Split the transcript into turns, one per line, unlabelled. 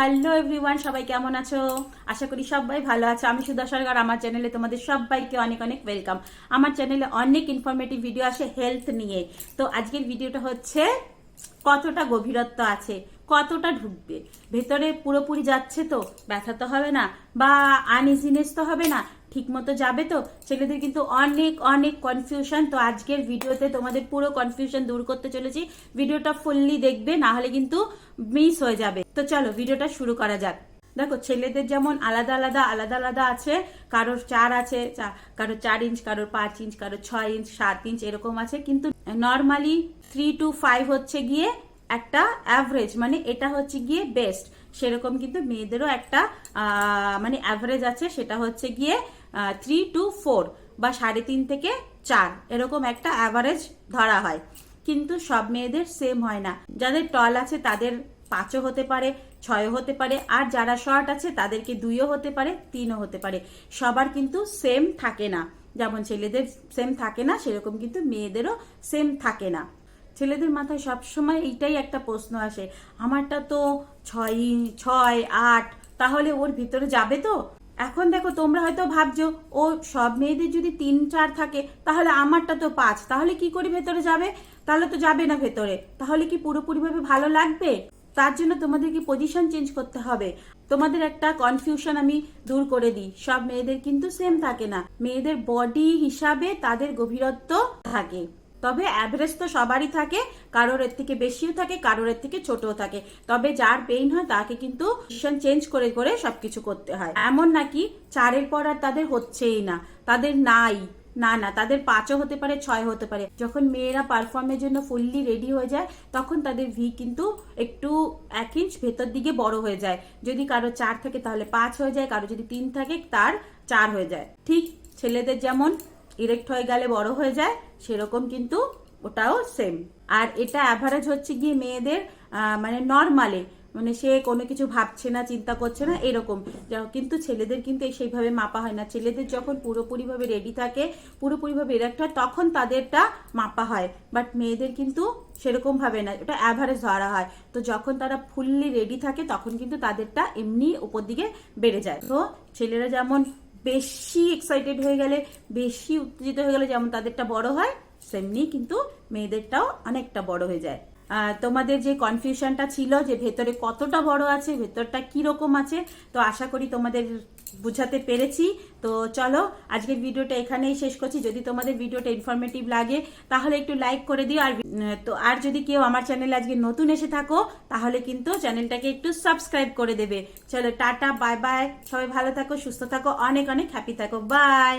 Hello everyone সবাই কেমন আছো? আশা করি সবাই ভালো আছো। আমি সুদা সরকার আমার চ্যানেলে তোমাদের সবাইকে অনেক অনেক ওয়েলকাম আমার চ্যানেলে অনেক ইনফরমেটিভ ভিডিও আসে হেলথ নিয়ে। তো আজকের ভিডিওটা হচ্ছে কতটা গভীরত্ব আছে? কতটা ঢুকবে? ভেতরে পুরোপুরি যাচ্ছে তো, ব্যথা তো হবে না, বা আনইজিনেস তো হবে না ঠিক মতো যাবে তো? ছেলেদের কিন্তু অনেক অনেক কনফিউশন তো আজকের ভিডিওতে তোমাদের পুরো কনফিউশন দূর করতে চলেছি। ভিডিওটা ফুললি দেখবে, না হলে কিন্তু মিস হয়ে যাবে। তো চলো, ভিডিওটা শুরু করা যাক। দেখো, ছেলেদের যেমন আলাদা আলাদা আলাদা আলাদা আছে। কারোর চার আছে কারোর চার ইঞ্চ কারোর পাঁচ ইঞ্চ কারোর ছয় ইঞ্চ সাত ইঞ্চ এরকম আছে। কিন্তু নর্মালি থ্রি টু ফাইভ হচ্ছে গিয়ে একটা অ্যাভারেজ মানে এটা হচ্ছে গিয়ে বেস্ট সেরকম কিন্তু মেয়েদেরও একটা মানে অ্যাভারেজ আছে, সেটা হচ্ছে গিয়ে থ্রি টু ফোর বা সাড়ে তিন থেকে চার, এরকম একটা অ্যাভারেজ ধরা হয়। কিন্তু সব মেয়েদের সেম হয় না। যাদের টল আছে, তাদের পাঁচও হতে পারে, ছয়ও হতে পারে, আর যারা শর্ট আছে, তাদেরকে দুইও হতে পারে, তিনও হতে পারে। সবার কিন্তু সেম থাকে না। যেমন ছেলেদের সেম থাকে না, সেরকম কিন্তু মেয়েদেরও সেম থাকে না। ছেলেদের মাথায় সবসময় এইটাই একটা প্রশ্ন আসে। আমারটা তো ছয় ছয়, আট, তাহলে ওর ভিতরে যাবে তো? এখন দেখো তোমরা হয়তো ভাবছ, ও সব মেয়েদের যদি তিন, চার থাকে, তাহলে আমারটা তো পাঁচ, তাহলে কি করে ভেতরে যাবে? তাহলে তো যাবে না ভেতরে। তাহলে কি পুরোপুরিভাবে ভালো লাগবে? তার জন্য তোমাদেরকে পজিশন চেঞ্জ করতে হবে। তোমাদের একটা কনফিউশন আমি দূর করে দিই। সব মেয়েদের কিন্তু সেম থাকে না। মেয়েদের বডি হিসাবে তাদের গভীরত্ব থাকে। তবে অ্যাভারেজ তো সবারই থাকে, কারোর এর থেকে বেশিও থাকে, কারোর এর থেকে ছোটও থাকে। তবে যার পেইন হয় তাকে কিন্তু চেঞ্জ করে করে সবকিছু করতে হয়। এমন নাকি চারের পর আর তাদের হচ্ছেই না। তাদের নাই, না না, তাদের পাঁচও হতে পারে ছয় হতে পারে। যখন মেয়েরা পারফর্মের জন্য ফুললি রেডি হয়ে যায়, তখন তাদের ভি কিন্তু একটু এক ইঞ্চ ভেতর দিকে বড় হয়ে যায়। যদি কারও চার থাকে তাহলে পাঁচ হয়ে যায়, কারও যদি তিন থাকে, তার চার হয়ে যায়। ঠিক ছেলেদের যেমন ইরেক্ট হয়ে গেলে বড় হয়ে যায়, সেরকম কিন্তু ওটাও সেম আর এটা অ্যাভারেজ হচ্ছে গিয়ে মেয়েদের মানে নর্মালে মানে সে কোনো কিছু ভাবছে না, চিন্তা করছে না, এরকম। কিন্তু ছেলেদের কিন্তু সেইভাবে মাপা হয় না। ছেলেদের যখন পুরোপুরিভাবে রেডি থাকে, পুরোপুরিভাবে এরেক্ট হয়, তখন তাদেরটা মাপা হয়। বাট মেয়েদের কিন্তু সেরকম ভাবে না ওটা অ্যাভারেজ ধরা হয়। তো যখন তারা ফুললি রেডি থাকে, তখন কিন্তু তাদেরটা এমনি উপর দিকে বেড়ে যায়। তো ছেলেরা যেমন বেশি এক্সাইটেড হয়ে গেলে, বেশি উত্তেজিত হয়ে গেলে যেমন তাদেরটা বড় হয়, সেমনি কিন্তু মেয়েদেরটাও অনেকটা বড় হয়ে যায়। তোমাদের যে কনফিউশনটা ছিল যে ভেতরে কতটা বড় আছে, ভেতরটা কি রকম আছে, তো আশা করি তোমাদের বুঝাতে পেরেছি। তো চলো, আজকের ভিডিওটা এখানেই শেষ করছি। যদি তোমাদের ভিডিওটা ইনফরমেটিভ লাগে, তাহলে একটু লাইক করে দিও। আর তো আর যদি কেউ আমার চ্যানেলে আজকে নতুন এসে থাকো, তাহলে কিন্তু চ্যানেলটাকে একটু সাবস্ক্রাইব করে দেবে। চলো, টাটা বাই বাই সবাই ভালো থাকো, সুস্থ থাকো, অনেক অনেক হ্যাপি থাকো। বাই